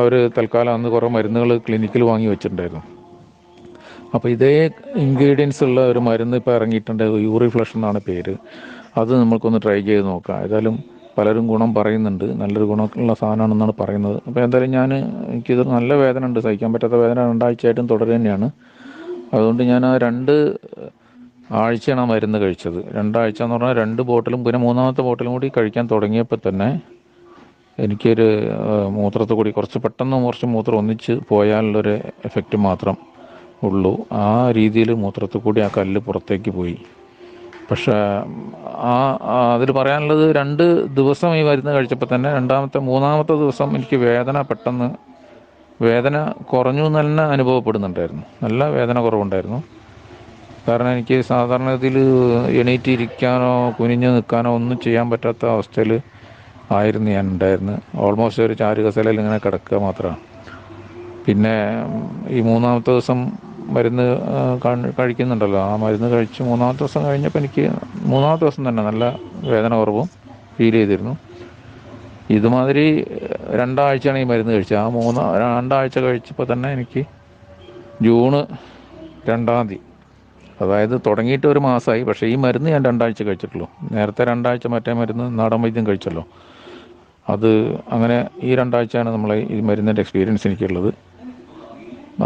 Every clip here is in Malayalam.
അവർ തൽക്കാലം അന്ന് കുറേ മരുന്നുകൾ ക്ലിനിക്കിൽ വാങ്ങി വെച്ചിട്ടുണ്ടായിരുന്നു. അപ്പോൾ ഇതേ ഇൻഗ്രീഡിയൻസ് ഉള്ള ഒരു മരുന്ന് ഇപ്പോൾ ഇറങ്ങിയിട്ടുണ്ട്. യൂറി ഫ്ലഷ് എന്നാണ് പേര്. അത് നമ്മൾക്കൊന്ന് ട്രൈ ചെയ്ത് നോക്കാം. ഏതായാലും പലരും ഗുണം പറയുന്നുണ്ട്. നല്ലൊരു ഗുണമുള്ള സാധനമാണെന്നാണ് പറയുന്നത്. അപ്പോൾ എന്തായാലും ഞാൻ എനിക്കിത് നല്ല വേദന ഉണ്ട് സഹിക്കാൻ പറ്റാത്ത വേദന രണ്ടാഴ്ചയായിട്ടും തുടരുക തന്നെയാണ്. അതുകൊണ്ട് ഞാൻ ആ രണ്ട് ആഴ്ചയാണ് ആ മരുന്ന് കഴിച്ചത്. രണ്ടാഴ്ച എന്ന് പറഞ്ഞാൽ രണ്ട് ബോട്ടിലും പിന്നെ മൂന്നാമത്തെ ബോട്ടിലും കൂടി കഴിക്കാൻ തുടങ്ങിയപ്പോൾ തന്നെ എനിക്കൊരു മൂത്രത്തിൽ കൂടി കുറച്ച് പെട്ടെന്ന് കുറച്ച് മൂത്രം ഒന്നിച്ച് പോയാലുള്ളൊരു എഫക്റ്റ് മാത്രം ഉള്ളൂ. ആ രീതിയിൽ മൂത്രത്തിൽ കൂടി ആ കല്ല് പുറത്തേക്ക് പോയി. പക്ഷേ ആ അതിൽ പറയാനുള്ളത് രണ്ട് ദിവസം ഈ മരുന്ന് കഴിച്ചപ്പോൾ തന്നെ രണ്ടാമത്തെ മൂന്നാമത്തെ ദിവസം എനിക്ക് വേദന പെട്ടെന്ന് വേദന കുറഞ്ഞു എന്ന് തന്നെ അനുഭവപ്പെടുന്നുണ്ടായിരുന്നു. നല്ല വേദന കുറവുണ്ടായിരുന്നു. കാരണം എനിക്ക് സാധാരണ ഇതിൽ എണീറ്റിരിക്കാനോ കുനിഞ്ഞ് നിൽക്കാനോ ഒന്നും ചെയ്യാൻ പറ്റാത്ത അവസ്ഥയിൽ ആയിരുന്നു ഞാൻ ഉണ്ടായിരുന്നത്. ഓൾമോസ്റ്റ് ഒരു ചാരുകസലയിൽ ഇങ്ങനെ കിടക്കുക മാത്രമാണ് പിന്നെ ഈ മൂന്നാമത്തെ ദിവസം മരുന്ന് കഴിക്കുന്നുണ്ടല്ലോ. ആ മരുന്ന് കഴിച്ച് മൂന്നാമത്തെ ദിവസം കഴിഞ്ഞപ്പോൾ എനിക്ക് മൂന്നാമത്തെ ദിവസം തന്നെ നല്ല വേദന കുറവും ഫീൽ ചെയ്തിരുന്നു. ഇതുമാതിരി രണ്ടാഴ്ചയാണ് ഈ മരുന്ന് കഴിച്ചത്. ആ മൂന്ന് രണ്ടാഴ്ച കഴിച്ചപ്പോൾ തന്നെ എനിക്ക് ജൂണ് രണ്ടാം തീയതി അതായത് തുടങ്ങിയിട്ട് ഒരു മാസമായി. പക്ഷേ ഈ മരുന്ന് ഞാൻ രണ്ടാഴ്ച കഴിച്ചിട്ടുള്ളൂ. നേരത്തെ രണ്ടാഴ്ച മറ്റേ മരുന്ന് നാടൻ വൈദ്യം കഴിച്ചല്ലോ. അത് അങ്ങനെ ഈ രണ്ടാഴ്ചയാണ് നമ്മളെ ഈ മരുന്നിന്റെ എക്സ്പീരിയൻസ് എനിക്കുള്ളത്.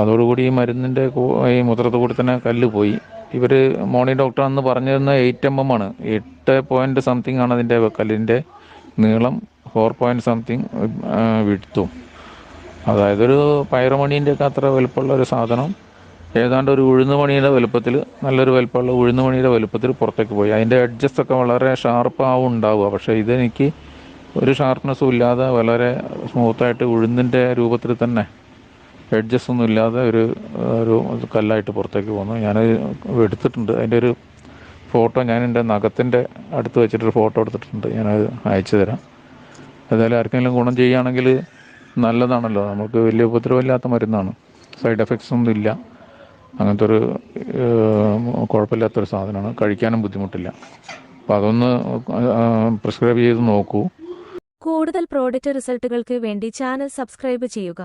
അതോടുകൂടി ഈ മരുന്നിന്റെ ഈ മൂത്രത്തിൽ കൂടി തന്നെ കല്ല് പോയി. ഇവർ മോർണിംഗ് ഡോക്ടർ അന്ന് പറഞ്ഞിരുന്ന എയ്റ്റ് എം എം ആണ്. എട്ട് പോയിന്റ് സംതിങ് ആണ് അതിന്റെ കല്ലിന്റെ നീളം. ഫോർ പോയിന്റ് സംതിങ് വിടുത്തും അതായത് ഒരു പയറുമണീന്റെ ഒക്കെ അത്ര വലുപ്പമുള്ള ഒരു സാധനം. ഏതാണ്ട് ഒരു ഉഴുന്നുമണിയുടെ വലുപ്പത്തിൽ നല്ലൊരു വലുപ്പമുള്ള ഉഴുന്നുമണിയുടെ വലുപ്പത്തിൽ പുറത്തേക്ക് പോയി. അതിന്റെ എഡ്ജസ് ഒക്കെ വളരെ ഷാർപ്പ് ആവും ഉണ്ടാവുക. പക്ഷേ ഇതെനിക്ക് ഒരു ഷാർപ്നെസ്സും ഇല്ലാതെ വളരെ സ്മൂത്തായിട്ട് ഉഴുന്നിന്റെ രൂപത്തിൽ തന്നെ എഡ്ജസ് ഒന്നും ഇല്ലാതെ ഒരു ഒരു കല്ലായിട്ട് പുറത്തേക്ക് പോന്നു ഞാൻ എടുത്തിട്ടുണ്ട്. അതിന്റെ ഒരു ഫോട്ടോ ഞാൻ എന്റെ നഖത്തിന്റെ അടുത്ത് വെച്ചിട്ടൊരു ഫോട്ടോ എടുത്തിട്ടുണ്ട്. ഞാനത് അയച്ചു തരാം. ഏതായാലും ആർക്കെങ്കിലും ഗുണം ചെയ്യുകയാണെങ്കിൽ നല്ലതാണല്ലോ. നമുക്ക് വലിയ ഉപദ്രവമില്ലാത്ത മരുന്നാണ്. സൈഡ് എഫക്ട്സ് ഒന്നും ഇല്ല. അങ്ങനത്തെ ഒരു കുഴപ്പമില്ലാത്തൊരു സാധനമാണ്. കഴിക്കാനും ബുദ്ധിമുട്ടില്ല. അപ്പോൾ അതൊന്ന് പ്രിസ്ക്രൈബ് ചെയ്ത് നോക്കൂ. കൂടുതൽ പ്രോഡക്റ്റ് റിസൾട്ടുകൾക്ക് വേണ്ടി ചാനൽ സബ്സ്ക്രൈബ് ചെയ്യുക.